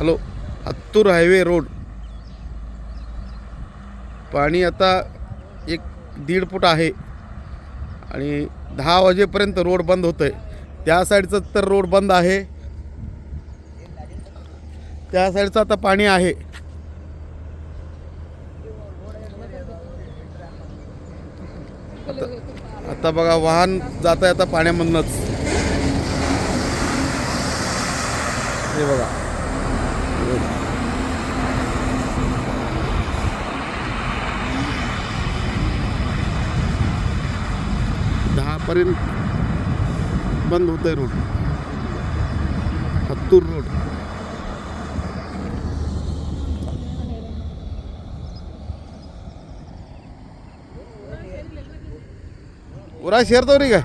Hello हत्तूर highway road. पाणी आता एक दीड फूट आहे आणि दहा वाजेपर्यंत रोड बंद होतं आहे त्या साईडचं तर रोड बंद आहे. त्या साईडचं आता पाणी आहे. आता- आता बघा वाहन जात आहे आता पाण्यामधनंच. हे बघा. दहापर्यंत बंद होत आहे रोड. हत्तूर रोड. उरा शेर तोरी का